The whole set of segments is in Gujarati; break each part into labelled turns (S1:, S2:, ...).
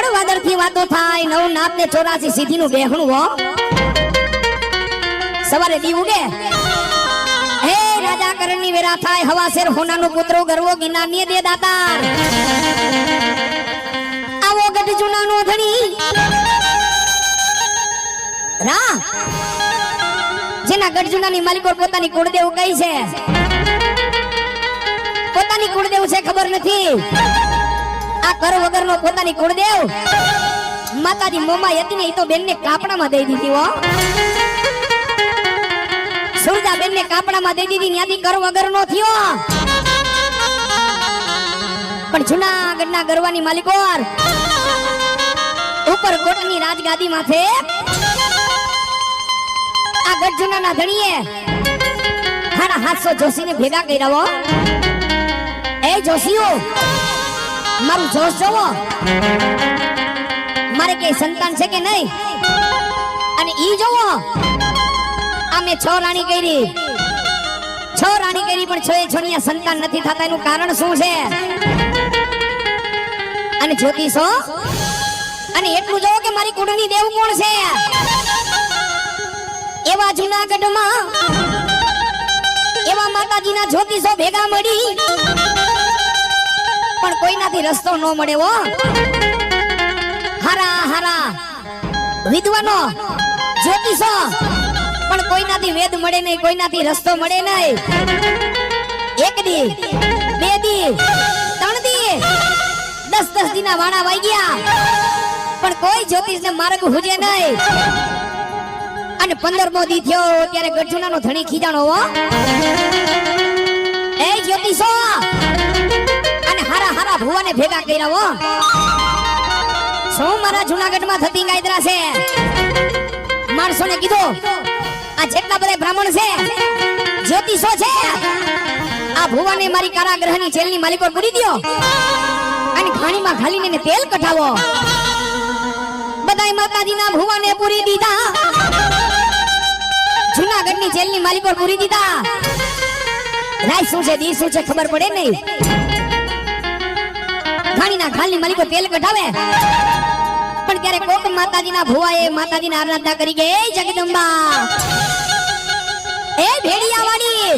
S1: વડ વાદરથી વાતો થાય, નવ નાપ ને ચોરાસી સીધી નું બેહણું હો. સવારે દી ઉગે. હે રાજા કરણની વેરા થાય હવા શેર હોના નો પુત્રો ગરવો ગિના ની દે દાતાર. આવો ગઢ જુના નો ધણી. રા જેના ગઢ જુના ની માલિકો પોતાની કુળદેવ કઈ છે. પોતાની કુળદેવ છે ખબર નથી. આ કર વગરનો પોતાની કુળદેવ. માતાજી મોમાં હતી ને એ તો બેનને કાપડામાં દઈ દીધી, હો. સુરજા બેનને કાપડામાં દઈ દીધી, ત્યાંથી કર વગરનો થયો. પણ જુનાગઢના ગરવાની માલિકોર ઉપર કોટની રાજગાદી માથે આ ગઢ જુનાના ધણીએ હાડા હાથસો જોશીને ભેગા કર્યા એ જોશીઓ મારું જોશ જોવો. મારે કઈ સંતાન છે કે નહીં? અને ઈ જોવો. આ મેં છ રાણી કરી. છ રાણી કરી પણ છ છોડીયા સંતાન નથી થતા. એનું કારણ શું છે? અને જ્યોતિષો અને એટલું જોવો કે મારી કુળની દેવ કોણ છે? એવા જુનાગઢમાં, એવા માતાજીના જ્યોતિષો ભેગા મળી પણ કોઈનાથી રસ્તો ન મળે હો. હારા હારા. વિદ્વાનો, જ્યોતિષો. પણ કોઈનાથી વેદ મળે નહીં, કોઈનાથી રસ્તો મળે નહીં. એક દી, બે દી, ત્રણ દી, દસ દસ દીના વાણા વાઈ ગયા. પણ કોઈ જ્યોતિષને માર્ગ હુજે નહીં. અને પંદરમો દી થયો ત્યારે ગઢુનાનો ધણી ખીજાણો હો. એ જ્યોતિષો હારા ભુવાને ભેગા કર્યા હો. શું મારા જુનાગઢમાં થતી કાયદરા છે? માણસોને કીધું, આ જેટલા બધા બ્રાહ્મણ છે, જ્યોતિષો છે, આ ભુવાને મારી કારાગ્રહની જેલની માલિકો પૂરી દો અને ખાણીમાં ઘાલીને એને તેલ કઢાવો. બધાય માતાજીના ભુવાને પૂરી દીધા. જુનાગઢની જેલની માલિકો પૂરી દીધા. રાય શું છે, દી શું છે, ખબર પડે નહીં. ઘાણીના ઘાલની માલિકો તેલ કઢાવે. પણ ક્યારે કોક માતાજીના ભુવાએ માતાજીના આરાધના કરી કે "એ જગદંબા. એ ભેડિયા વાળી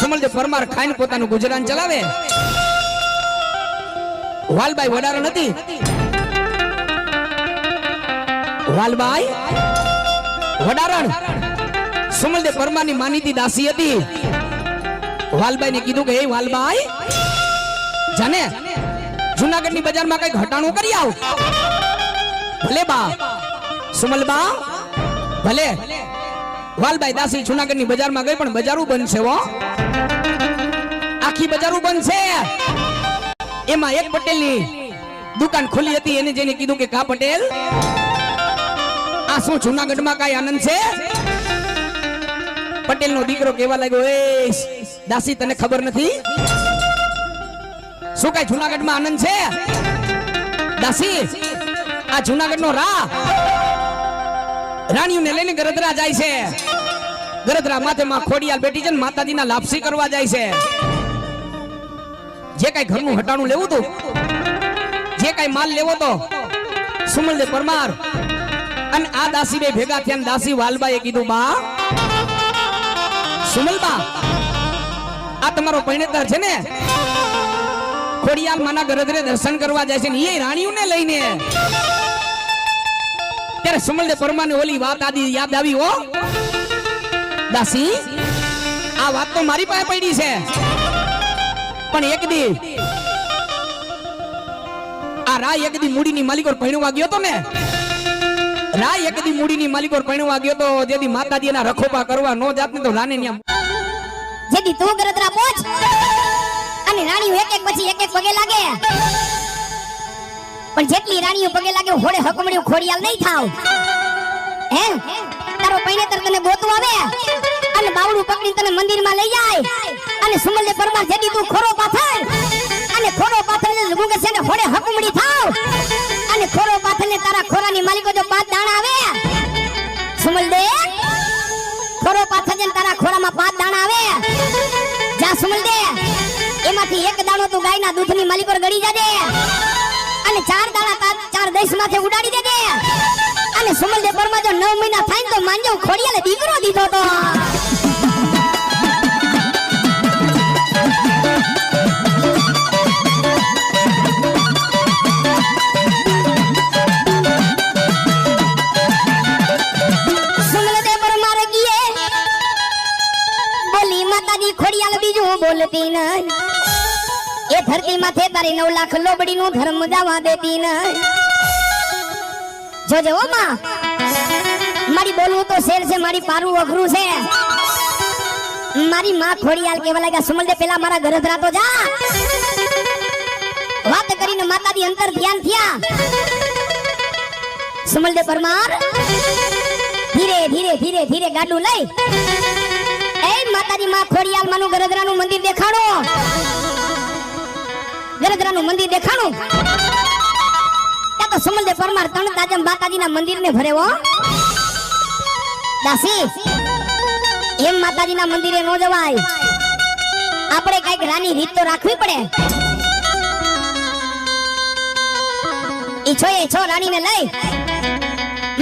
S2: સમલજે પરમાર ખાઈને પોતાનું ગુજરાન ચલાવે. વાલબાઈ વડારો નથી વાલબાઈ વડારણ. સુમલદે પરમારની માનીતી દાસી હતી. વાલબાઈ ને કીધું કે એ વાલબાઈ, જાને. જુનાગઢની બજારમાં કઈ ઘટાણું કરી આવ. ભલે બા. સુમલબા ભલે. વાલભાઈ દાસી જુનાગઢની બજારમાં ગઈ પણ બજારું બંધ છે હો. આખી બજારું બંધ છે. એમાં એક પટેલની દુકાન ખુલી હતી, એને જેને કીધું કે કા પટેલ? આ શું, જુનાગઢમાં કઈ આનંદ છે? પટેલનો દીકરો કેવા લાગ્યો, એ દાસી, તને ખબર નથી? શું કઈ જુનાગઢમાં આનંદ છે? દાસી, આ જુનાગઢનો રા રાણીઓને લઈને ગરદરા જાય છે. ગરદરા માથે માં ખોડિયાલ બેઠી છે ને માતાજીના લાપસી કરવા જાય છે. જે કઈ ઘરનું હટાણું લેવું તું જે કઈ માલ લેવો તો સુમલદે પરમાર અને આ દાસી બે ભેગા થયા દાસી વાલબાએ કીધું, બા સુમલબા આ તમારો પૈણેતર છે ને? ખોડિયાલ માના ગરદરે દર્શન કરવા જાય છે ને એ રાણીઓને લઈને. ત્યારે સુમલદે પરમાને ઓલી વાત આદી યાદ આવી હો. દાસી, આ વાત તો મારી પાસે પડી છે. પણ એક દી, આ રાય એક દી મૂડીની માલિકો પૈણવા ગયો તો ને? રાય એક દી મૂડીની માલિકો પૈણવા ગયો તો જેથી માતાજી રખોપા કરવા નો જાત ને તો રાને ન્યા
S1: જેથી તું ગરદરા પહોંચ અને રાણીઓ એક એક પછી એક એક પગે લાગે, પણ જેટલી રાણીઓ પગે લાગે હોડે હકમણી ખોડિયાલ નહીં થાવ. હે તારો પૈણેતર તને ગોતું આવે, અને બાવડું પકડી તને મંદિરમાં લઈ જાય, અને સુમલદે પરમાર જેડી તું ખોરો પાથર, અને ખોરો પાથર ને ગુંગે છે ને હોડે હકમણી થાવ. અને ખોરો પાથર ને તારા ખોરાની માલિકો જો પાંચ દાણા આવે સુમલદે ખોરો પાથર ને તારા ખોરામાં પાંચ દાણા આવે. જા સુમલ દે. એમાંથી એક દાણો તું ગાયના દૂધની માલિક પર ગળી જાજે. અને ચાર દાણા તાર ચાર દેશ માથે ઉડાડી દેજે. અને સુમલદેવ પરમાર જો નવ મહિના થાય તો માંજો ખોડિયાલે દીકરો દીધો તો. બોલતી નહીં. એ ધરતી માથે તારી નવ લાખ લોબડી નું ધર્મ જવા દેતી નહીં. જોજે ઓ માં. મારી બોલવું તો શેર છે, મારી પારું અઘરું છે. મારી માં ખોડિયાલ કેવા લાગ્યા સુમલ દે પેલા મારા ગરધરા તો જા. વાત કરીને માતાજી અંતર ધ્યાન થયા. સુમલ દે પરમાર, ધીરે ધીરે ધીરે ધીરે ગાડું લઈ. એ માતાજી, માં ખોડિયાલ માનું ગરધરાનું મંદિર દેખાડો. ગરધરાનું મંદિર દેખાણું? ત્યાં તો સુમલદે પરમાર તણ તાજમ માતાજીના મંદિરને ભરેવો દાસી, એમ માતાજીના મંદિરે નો જવાય. આપણે કંઈક રાની રીત તો રાખવી પડે. ઈ છો એ છો રાણીને લઈ.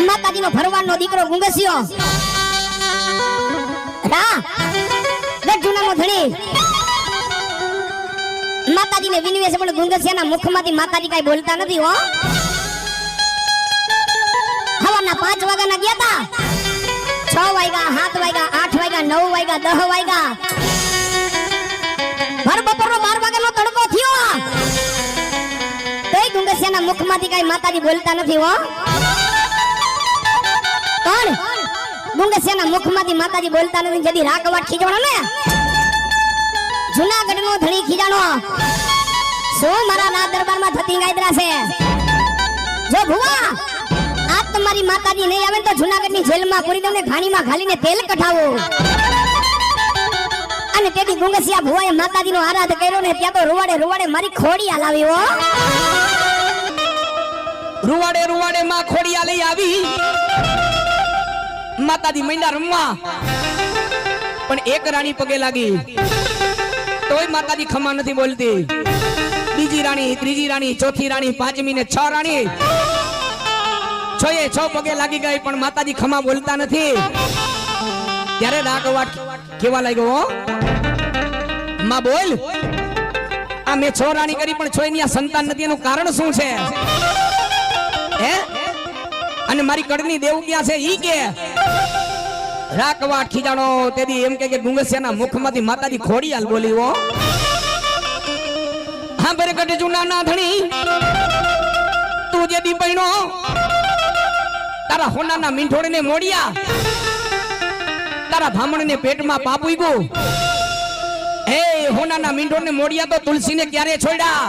S1: માતાજીનો ભરવાનનો દીકરો ગુંગસ્યો. રા ગજુનાનો ધણી. માતાજીને વિનવે છે, પણ ગુંગસિયાના મુખમાંથી માતાજી કાઈ બોલતા નથી, હો. હવાના પાંચ વાગ્યાના ગયા તા. છ વાગ્યા, સાત વાગ્યા, આઠ વાગ્યા, નવ વાગ્યા, દહ વાગ્યા. ભર બપોરનો બાર વાગ્યાનો તડકો થયો. તોય ગુંગસિયાના મુખમાંથી કાઈ માતાજી બોલતા નથી, હો. કોણ ગુંગસિયાના મુખમાંથી માતાજી બોલતા નથી જદી રાકવાટ ખીજવાનો ને. જુનાગઢ નો ધણી ખીજાણો. શું મારા ના દરબારમાં થતી ગાયત્રા છે, જો ભુવા આપ તમારી માતાજી નહીં આવે તો જુનાગઢની જેલમાં પૂરી દઉં ને ઘાણીમાં ઘાલીને તેલ કઢાવો. અને તેથી ગુંગસિયા ભુવાએ માતાજીનો આરાધ કર્યો ને ત્યાં તો રૂવાડે રૂવાડે મારી ખોડી હલાવી હો.
S2: રૂવાડે રૂવાડે માં ખોડિયા લઈ આવી. માતાજી મૈંડા રમવા. પણ એક રાણી પગે લાગી. તોય માતાજી ખમા નથી બોલતી. બીજી રાણી, ત્રીજી રાણી, ચોથી રાણી, પાંચમી ને છ રાણી. છ એ છ પગે લાગી ગઈ, પણ માતાજી ખમા બોલતા નથી. ત્યારે રાગવાટ કેવા લાગ્યો માં બોલ. આ મેં છ રાણી કરી, પણ છોય આ સંતાન નથી. એનું કારણ શું છે? હે? અને મારી કડની દેવ ક્યાં છે? ઈ કે. રાખવાટ ખીજાણો તેદી એમ કે ડુંગસિયાના મુખમાંથી માતાજી ખોડિયાલ બોલી હો. હા બરે કટે જૂના ના ધણી. તું જે દી પૈણો તારા હોનાના મીંઠોડને મોડિયા. તારા ભામણને પેટમાં પાપુઈ ગો હે હોનાના મીંઠોડને મોડિયા તો તુલસીને ક્યારે છોડ્યા?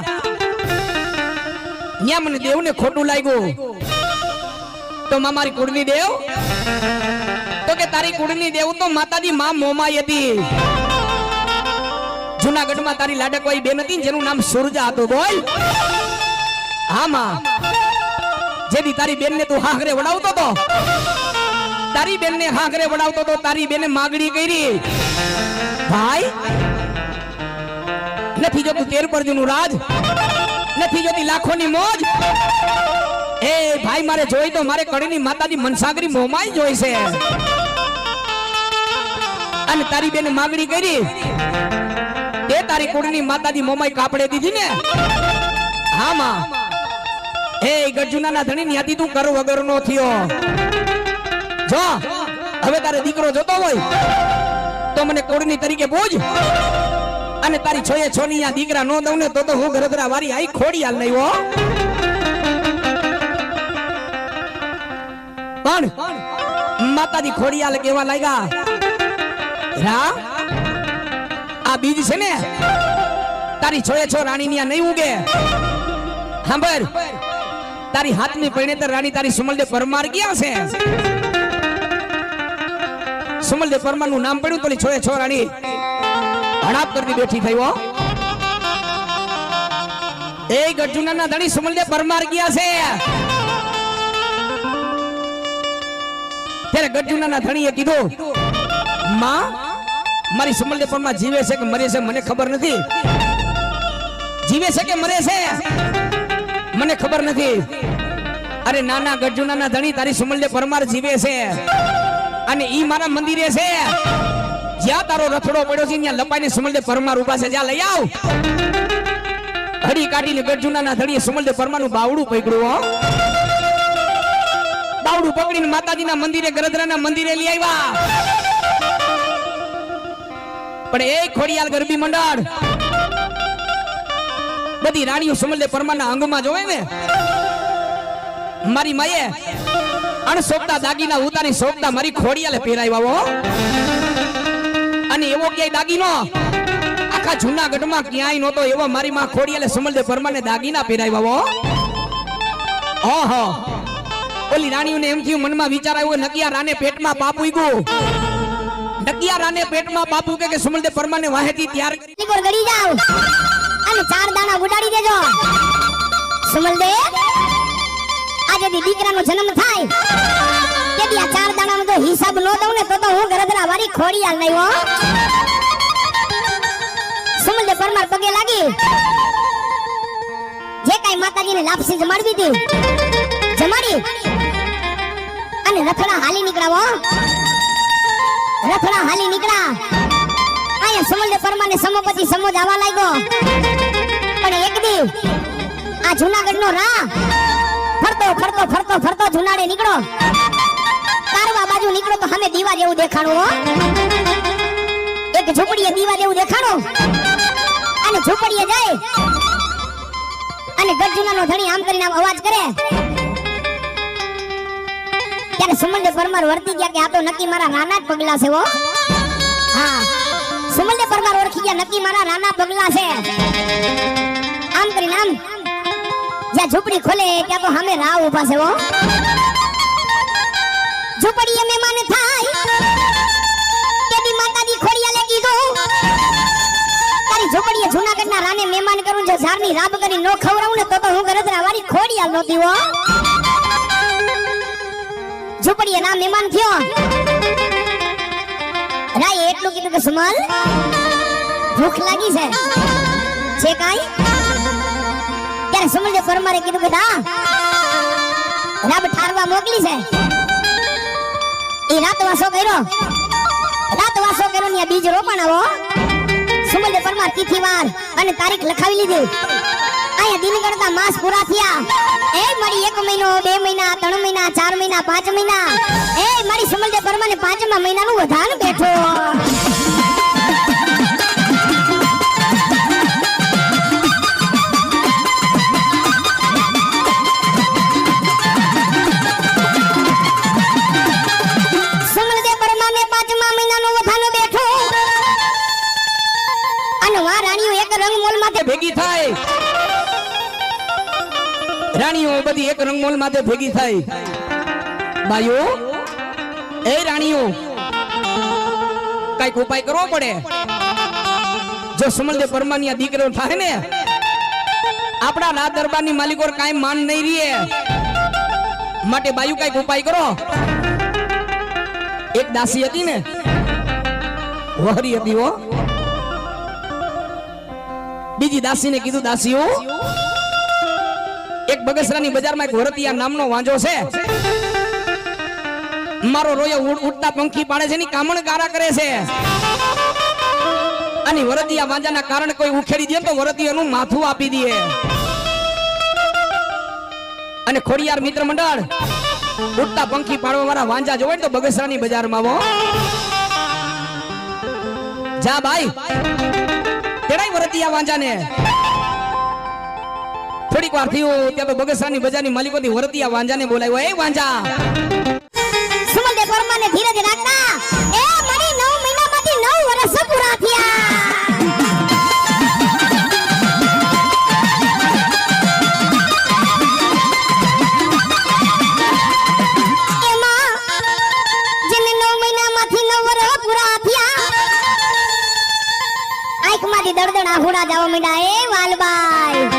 S2: ન્યા મને દેવને ખોટું લાગ્યું. તો મારી કુળની દેવ તો કે તારી કુળની દેવું તો માતાજી માં મોમાઈ હતી. જુનાગઢમાં તારી લાડકવાઈ બેન હતી જેનું નામ સુરજા હતું, બોલ. હા, માં. જેથી તારી બેનને તું હાંકરે વડાવતો તો. તારી બેનને હાંકરે વડાવતો તો તારી બેને માગણી કરી. ભાઈ, નથી જોતું તેર પરજુનું રાજ? નથી જોતી લાખોની મોજ? એ ભાઈ, મારે જોઈ તો મારે કડીની માતાની મનસાગરી મોમાઈ જોઈ છે. અને તારી બેન માગણી કરી. તે તારી કુળની માતાજી મોમાઈ કાપડે દીધી ને. હા માં એ ગર્જુનાના ધણી ન્યાથી તું કર વગર નો થયો. જો, હવે તારે દીકરો જોતો હોય, તો મને કુળની તરીકે પૂજ અને તારી છોએ છોની આ દીકરા નો દઉં ને તો તો હું ઘરધરા વારી આઈ ખોડી હાલ નહીં હો. પણ માતાજી ખોડિયાલ કેવા લાગ્યા? રા આ બીજ છે ને? તારી છોએ છો, રાણી ની નહીં ઉગે. સાંભળ તારી હાથની પરિણેતર રાણી તારી સુમલદેવ પરમાર ક્યાં છે? સુમલદેવ પરમારનું નામ પડ્યું તો છોએ છો, રાણી. હડાપ કરતી બેઠી થઈ, હો. એ ગર્જુના ધણી સુમલદેવ પરમાર ગયા છે? ત્યારે ગર્જુના ધણીએ કીધું, માં મારી સુમલદેવ પરમાર જીવે છે કે મરે છે મને ખબર નથી. જીવે છે કે મરે છે? મને ખબર નથી. અરે નાના ગજુનાના ધણી તારી સુમલદે પરમાર જીવે છે. અને ઈ મારા મંદિરે છે. જ્યાં તારો રથડો પડ્યો છે, ત્યાં લંબાઈને સુમલદે પરમાર ઊભા છે. જ્યાં લઈ આવ. હડી કાઢીને ગજુનાના ધણીએ સુમલદે પરમારનું બાવડું પકડ્યું, હો. બાવડું પકડીને માતાજીના મંદિરે ગરદરાના મંદિરે લઈ આવ્યા. પણ એ ખોડિયાલ ગરબી મંડળ. બધી રાણીઓ સુમલદે પરમારના અંગમાં જોવે ને? મારી માયે અણસોપતા દાગીના ઉતારી સોપતા મારી ખોડિયાલે પહેરાવ્યા હો. અને એવો ક્યાંય દાગીનો? આખા જૂનાગઢમાં ક્યાંય નહોતો એવો મારી માં ખોડિયાલે સુમલદે પરમાને દાગીના પહેરાવ્યા હો. ઓહો. ઓલી રાણીઓને એમ થયું મનમાં વિચાર આવ્યો, નકિયા રાને પેટમાં પાપ ઉગ્યું. નકિયા રાને પેટમાં બાપુ કે કે સુમલદે પરમાને વાહેતી ત્યાર
S1: નિકોર ગડી જાવ અને ચાર દાણા ઉડાડી દેજો. સુમલદે આજે દી દીકરાનો જન્મ થાય. તેથી આ ચાર દાણાનો જો હિસાબ નો દઉં ને તો તો હું ગરદરા વારી ખોડી આલ નઈ હો. સુમલદે પરમાર પગે લાગી. જે કાઈ માતાજીને લાપસી જમાડવી હતી જમાડી અને રથડા હાલી નીકળાવો. રથડા હાલી નીકળા આયા સમલદે પરમાને સમોપતિ સમોજ આવા લાગ્યો. પણ એક દી આ જુનાગઢ નો રા ફરતો ફરતો ફરતો ફરતો જુનાડે નીકળો કારવા બાજુ નીકળો તો સામે દીવા જેવું દેખાણું એક ઝૂંપડીએ દીવા જેવું દેખાણું. અને ઝૂંપડીએ જાય. અને ગજુનાનો ધણી આમ કરીને અવાજ કરે. ત્યારે સુમલદે પરમાર વર્તી ગયા કે આ તો નક્કી મારા નાના જ પગલા છે હો. હા. સુમલદે પરમાર ઓળખી ગયા, નક્કી મારા નાના પગલા છે. આમ કરીને આમ. જ્યાં ઝૂંપડી ખોલે ત્યાં તો સામે રાવ ઊભા છે હો. ઝૂંપડીએ મહેમાન થાય. તેથી માતાજી ખોડિયાલે કીધું તારી ઝૂંપડીએ જૂનાગઢના રાને મહેમાન કરું જો ઝારની રાબ કરી નો ખવડાવું ને તો તો હું ગરજરા વાળી ખોડિયાલ નહોતી હો. ઝૂંપડીએ ના મહેમાન થયો. રાય એટલું કીધું કે સુમલ, ભૂખ લાગી છે. છે કાઈ? ત્યારે સુમલદે પરમારે કીધું કે ના, રાબ ઠારવા મોકલી છે. એ રાત વાસો કર્યો. રાત વાસો કર્યો ને બીજ રોપણ આવો. સુમલ પરમાર તિથિ વાર અને તારીખ લખાવી લીધી. અહીંયા દિન ગણતા માસ પૂરા થયા. એ મારી એક મહિનો, બે મહિના, ત્રણ મહિના, ચાર મહિના, પાંચ મહિના. એ મારી સમજે પરમાને પાંચમા મહિનાનું વધાન બેઠો. રાણીઓ
S2: બધી એક રંગમોલ માથે ભેગી થાય. બાઈઓ એ રાણીઓ, કંઈક ઉપાય કરવો પડે? જો સુમલદેવ પરમાની દીકરો થાય ને, આપણા રાજ દરબારની માલિકો કાંઈ માન નહીં રીએ, માટે બાયુ કંઈક ઉપાય કરો? એક દાસી હતી ને, વહરી હતી હો. બીજી દાસીને કીધું, દાસીઓ એક બગસરાની બજારમાં એક વરતિયા નામનો વાંજો છે. મારો રોયો ઉડતા પંખી પાડે છે ની કામણ ગારા કરે છે. અને વરતિયા વાંજાના કારણે કોઈ ઉખેડી દે તો વરતિયાનું માથું આપી દે. અને ખોડિયાર મિત્ર મંડળ ઉડતા પંખી પાડવા વાળા વાંજા જોવે તો બગસરાની બજારમાં આવો. જા ભાઈ તેડાય વરતિયા વાંજાને. થોડીક વાર થયું ત્યાં તો બગસરાની બજારની માલિકોથી વરતિયા વાંજાને બોલાવ્યો. એ વાંજા!
S1: ધીરજ રાખતા એ મારી 9 મહિનામાંથી 9 વર્ષ પૂરા થયા. એમાં જેને 9 મહિનામાંથી 9 વર્ષ પૂરા થયા, આંખમાંથી દળદળ આહુડા જવા માંડ્યા. એ વાલબાઈ.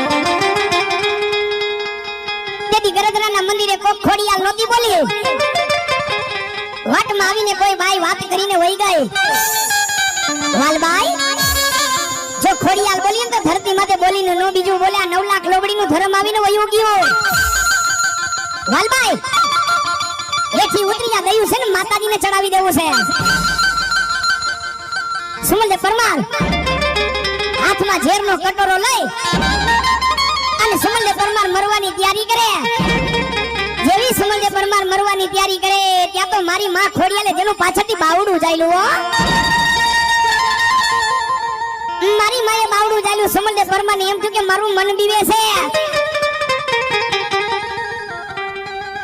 S1: ખોડિયાલ નોતી બોલી. વાટમાં આવીને કોઈ ભાઈ વાત કરીને વહી ગઈ. વાલબાઈ, જો ખોડિયાલ બોલી તો ધરતી માથે બોલીને નો બીજું બોલ્યા નવ લાખ લોબડીનું ધર્મ આવીને વયું ગયું વાલભાઈ એથી ઉતરી જા ગયું છે ને માતાજીને ચડાવી દેવું છે. સુમલદેવ પરમાર, હાથમાં ઝેરનો કટોરો લઈ અને સુમલદેવ પરમાર મરવાની તૈયારી કરે. સુમલદેવ મરવાની તૈયારી કરે, ત્યાં તો મારી માં ખોડિયાલે જેનું પાછળથી બાવડું જાયલું હો. મારી માએ બાવડું જાયલું સુમલદેવ પરમાને, એમ થયું કે મારું મન બીવે છે.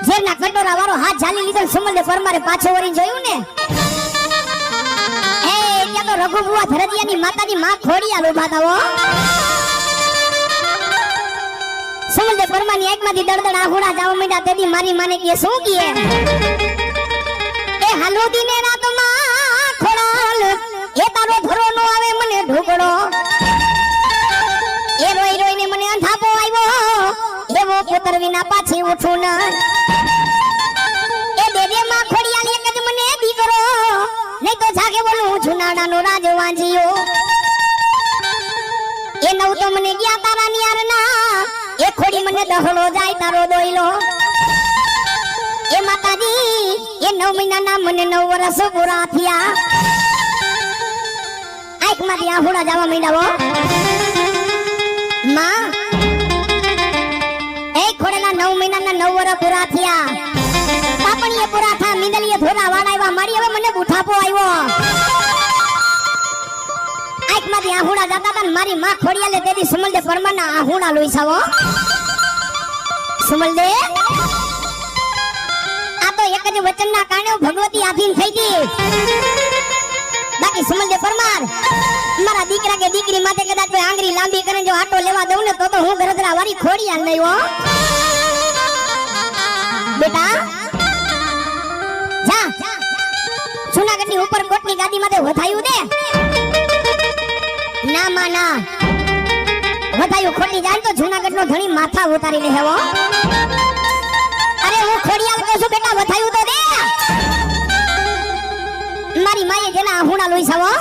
S1: ઝેરના કટોરા વાળો હાથ ઝાલી લીધો ને પરમારે પાછો વળી જોયું ને? એ, ત્યાં તો રઘુબુવા ધરતિયાની માતાની માં ખોડિયાલ ઊભા હતા સમુદ્ર પરમાની આંખમાંથી દળદળ આહુડા જાવ મીડા તેથી મારી માને કે શું કીએ? એ હાલો દીને રાતમાં ખોડાલ એ તારો ધરો નો આવે મને ઢોકળો. એ રોઈ ને મને અંધાપો આવ્યો. એવો પુત્ર વિના પાછી ઉઠું ન. એ દેવે માં ખોડિયાલ એક જ મને દીકરો. નહીં તો જાગે બોલું જુનાડાનો રાજ વાંજિયો એ નવ તો મને ગયા તારા નિયારના એ ખોડી મને દહલો જાય તારો દોઈલો એ માતાજી, એ નવ મહિનાના મને નવ વર્ષ પૂરા થયા. આંખમાંથી આહુડા જવા માંડ્યા માં, એ ખોડેલા નવ મહિનાના નવ વર્ષ પૂરા થયા. પાપણીએ પૂરા થયા મીંદલીએ ધોરા વાળાવ્યા મારી હવે મને બુઠાપો આવ્યો. આંખમાંથી આહુડા જતા હતા ને મારી માં ખોડિયાલે તેથી સુમલદે પરમાના આહુડા લોઈસાવો. સુમલદે આ તો એક જ વચનના કારણે ભગવતી આધીન થઈ ગઈ. બાકી સુમલદે પરમાર, મારા દીકરા કે દીકરી માટે કદાચ આંગળી લાંબી કરે જો આટો લેવા દઉં ને તો તો હું ગરદરા વાળી ખોડિયાલ નહીં હો. બેટા, જા. જુનાગઢની ઉપર કોટની ગાદી માટે વધાયું દે. ના માં ના વધાયું ખોટી જાય તો જુનાગઢ નો ધણી માથા ઉતારી લે અરે, હું ખોડિયાલ કહું છું બેટા, વધાયું તો દે. મારી માએ જેના હુણા લોઈ સાવો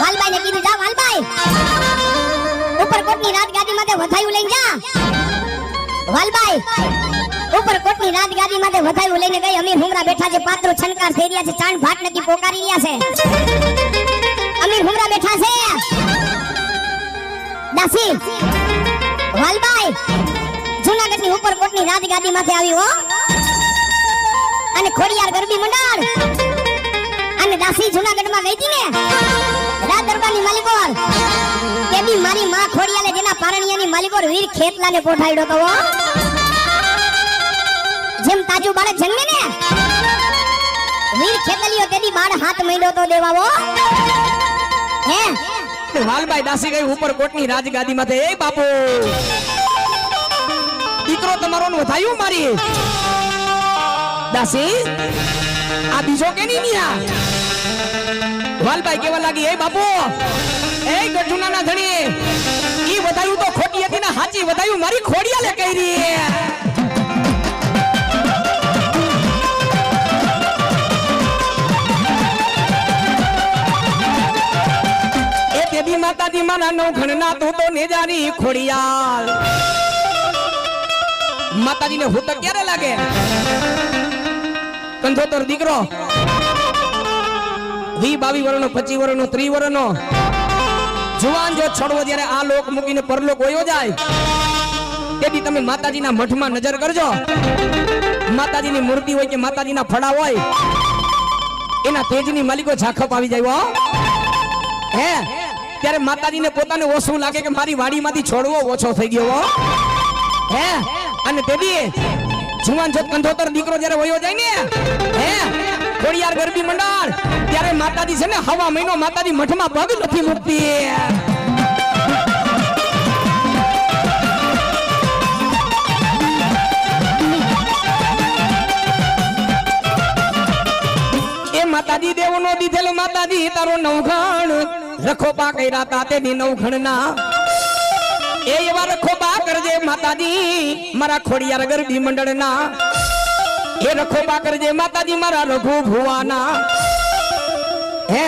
S1: વાલબાઈ ને કીધું, જા વાલબાઈ ઉપરકોટની રાજગાદી માટે વધાયું લઈને જા. વાલબાઈ ઉપરકોટની રાજગાદી માટે વધાયું લઈને ગઈ. અમે હુમરા બેઠા છે, પાત્રો છનકાર થઈ રહ્યા છે ચાંદ ભાટ નકી પોકારી રહ્યા છે. અમીર હુમરા બેઠા છે. દાસી, વાલબાઈ, જૂનાગઢની ઉપરકોટની રાજગાદી માંથી આવી અને ખોડિયાર ગરબી મંડળ. અને દાસી જૂનાગઢમાં ગઈ હતી ને રાજ દરબારની માલિકોર બી મારી માં ખોડિયાલે જેના પારણિયાની માલિકોર વીર ખેતલાને પોઠાડ્યો તો જેમ તાજુ બાળક જન્મે ને, વીર ખેતલીઓ તેની બાળ હાથ મહિડો તો દેવાવો હે?
S2: વાલબાઈ દાસી ગઈ ઉપર કોટની રાજગાદી માથે એ બાપુ, દીકરો તમારો ને વધાયું મારી? દાસી, આ બીજો કે નહીં નિયા? વાલબાઈ કેવા લાગી, એ બાપુ, એ ગઢુનાના ધણી, ઈ વધાયું તો ખોટી હતી ને હાચી વધાયું મારી ખોડિયાલે કહી એ દેવી માતાજી મારા નવ ઘણના તું તો નેજારી ખોડિયાલ. માતાજીને હું તો ક્યારે લાગે? કંધોતર દીકરો. વી બાવી વર્ષનો પચી વર્ષનો ત્રી વર્ષનો જુવાન જો છોડવો જ્યારે આ લોક મૂકીને પરલોક વયો જાય તેથી તમે માતાજીના મઠમાં નજર કરજો. માતાજીની મૂર્તિ હોય કે માતાજીના ફળા હોય, એના તેજની માલિકો ઝાખપ આવી જાય હે? ત્યારે માતાજીને પોતાને ઓછું લાગે કે મારી વાડીમાંથી છોડવો ઓછો થઈ ગયો હે. અને તેથી જુવાન જોત કંધોતર દીકરો જ્યારે વયો જાય ને, હે? ખોડિયાર ગરબી મંડળ, ત્યારે માતાજી છે ને હવા મહિનો માતાજી મઠમાં પગ નથી મૂકતી. એ દેવનો દીધેલ માતાજી, તારો નવઘણ. રખો પા કર્યા તા તેની નવઘણ ના એ એવા રખો પા કરજે માતાજી, મારા ખોડિયાર ગરબી મંડળ ના એ રખો પા કરજે માતાજી, મારા રઘુ ભુવાના. હે?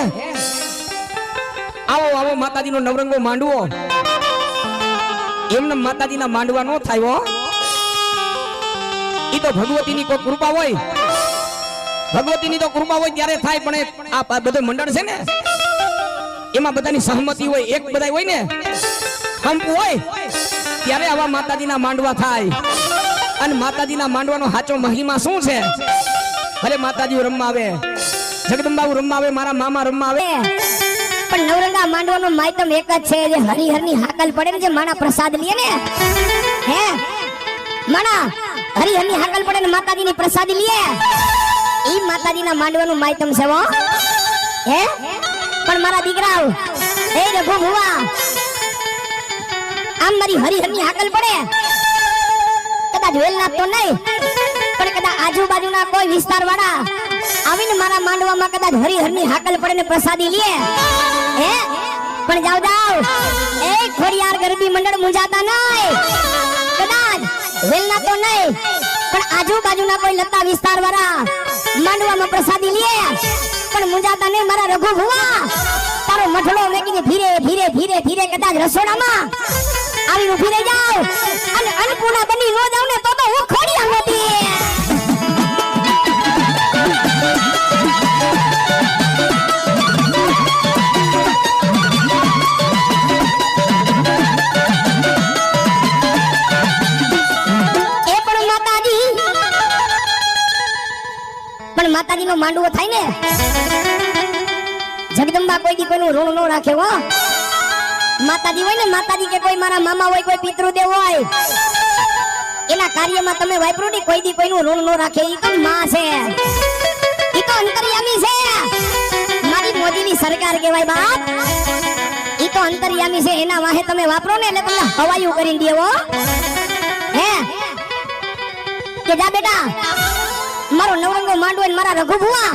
S2: આવો આવો, માતાજીનો નવરંગો માંડવો. એમને માતાજીના માંડવા નો થાય ઈ તો ભગવતીની કોઈ કૃપા હોય. ભગવતીની તો કૃપા હોય ત્યારે થાય, પણ આ બધું મંડળ છે ને, એમાં બધાની સહમતિ હોય, એક બધા હોય ને હોય, ત્યારે આવા માતાજીના માંડવા થાય. અને માતાજીના માંડવાનો સાચો મહિમા શું છે? ભલે માતાજી રમવા આવે જગદંબાબુ રમવા આવે, મારા મામા રમવા આવે.
S1: પણ નવરંગા માંડવાનો માયતમ એક જ છે, જે હરિહરની હાકલ પડે ને, જે માણા પ્રસાદ લે ને. હે, માણા, હરિહરની હાકલ પડે ને, માતાજીની પ્રસાદ લે. ઈ માતાજીના માંડવાનું માયતમ છે હો હે? પણ મારા દીકરાઓ એ રઘુ ભુવા? આમ મારી હરિહરની હાકલ પડે? કદાચ વેલનાથ તો નહીં, પણ કદાચ આજુબાજુના કોઈ વિસ્તાર વાળા આવીને મારા માંડવામાં કદાચ હરિહરની હાકલ પડે ને પ્રસાદી લે? હે? પણ જાવ જાવ એ ખોડિયાર ગરબી મંડળ મુંજાતા નહીં. કદાચ વેલના તો નહીં પણ આજુબાજુના કોઈ લતા વિસ્તાર વાળા માંડવામાં પ્રસાદી લે પણ મુંજાતા નહીં મારા રઘુ ભુવા, તારો મઠડો મેકીને ધીરે ધીરે ધીરે ધીરે કદાચ રસોડામાં આવી ઊભી રહી જાવ. અને અન્નપૂર્ણા બની નો જાવ ને તો તો હું ખોડી નહોતી માતાજીનો માંડવો થાય ને? જગદંબા કોઈ દી કોઈનું ઋણ ન રાખે હો. માતાજી હોય ને, માતાજી કે કોઈ મારા મામા હોય, કોઈ પિતૃદેવ હોય, એના કાર્યમાં તમે વાપરો ને, કોઈ દી કોઈનું ઋણ ન રાખે. ઈ તો માં છે. ઈ તો અંતર્યામી છે. મારી મોદીની સરકાર કહેવાય બાપ. ઈ તો અંતર્યામી છે. એના વાહે તમે વાપરો ને, એટલે તમને હવાયું કરી દેવો હે? કે જા બેટા. મારો નવરંગો માંડવો મારા રઘુ ભુવા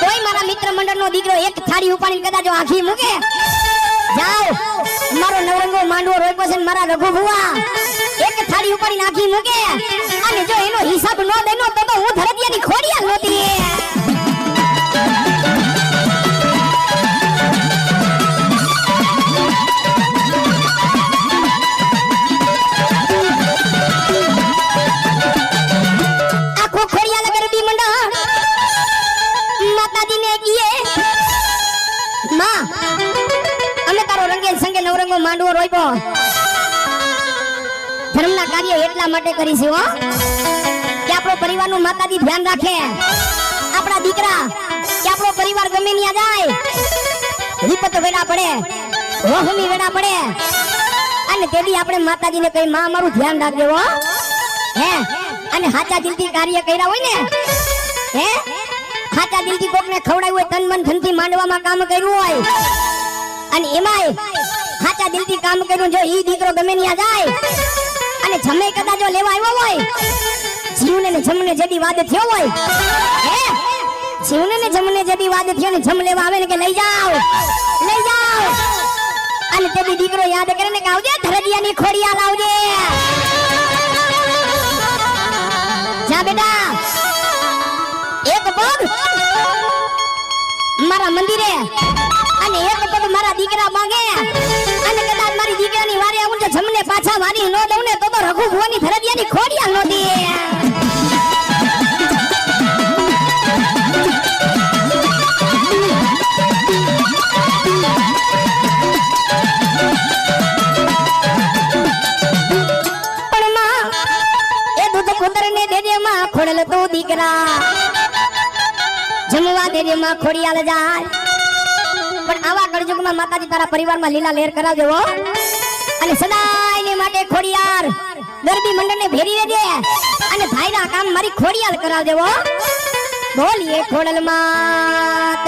S1: કોઈ મારા મિત્ર મંડળનો દીકરો એક થાળી ઉપાડીને કદાચ આખી મૂકે. જાઓ, મારો નવરંગો માંડવો રોપ્યો છે મારા રઘુ ભુવા એક થાળી ઉપાડીને આખી મૂકે. અને જો એનો હિસાબ ન દેનો તો તો હું ધરતીયાની ખોડિયા નહોતી માં. અમે તારો રંગે સંગે નવરંગો માંડવો રોપ્યો. ધર્મના કાર્ય એટલા માટે કરીશું હો. કે આપણો પરિવારનું માતાજી ધ્યાન રાખે. આપણા દીકરા, કે આપણો પરિવાર ગમે ન્યા જાય. વિપત વેડા પડે વહમી વેડા પડે. અને તેડી આપણે માતાજીને કઈ માં, અમારું ધ્યાન રાખજો હો. હે? અને સાચા દિલથી કાર્ય કર્યા હોય ને? હે? હાચા દિલથી કોકને ખવડાવ્યું હોય, તન મન ધનથી માંડવામાં કામ કર્યું હોય. અને એમાંય હાચા દિલથી કામ કર્યું જો ઈ દીકરો ગમે ત્યાં જાય. અને જમે કદાચ જો લેવા આવ્યો હોય, જીવને ને જમને જેદી વાદ થયો હોય. હે? જીવને ને જમને જેદી વાદ થયો ને જમ લેવા આવે ને કે લઈ જાઓ લઈ જાઓ. અને તેદી દીકરો યાદ કરે ને કે આવજે ધરડિયાની ખોડિયા લાવજે જા બેટા. પગ? મારા મંદિરે. અને એક પગ મારા દીકરા માંગે. અને કદાચ મારી દીકરાની વારે આવું તો જમને પાછા વારી ન દઉં ને તો તો રઘુ ભુવાની ફરજિયાની ખોડિયા માં ખોડલ તું દીકરા. માં ખોડિયાલ જાય. પણ આવા કળજુગમાં માતાજી તારા પરિવારમાં લીલા લહેર કરાવજો અને સદાયને માટે ખોડિયાર દરબી મંડળને ભેરી દેજે અને ભાઈના કામ મારી ખોડિયાલ કરાવજો હો. બોલીએ ખોડલ માત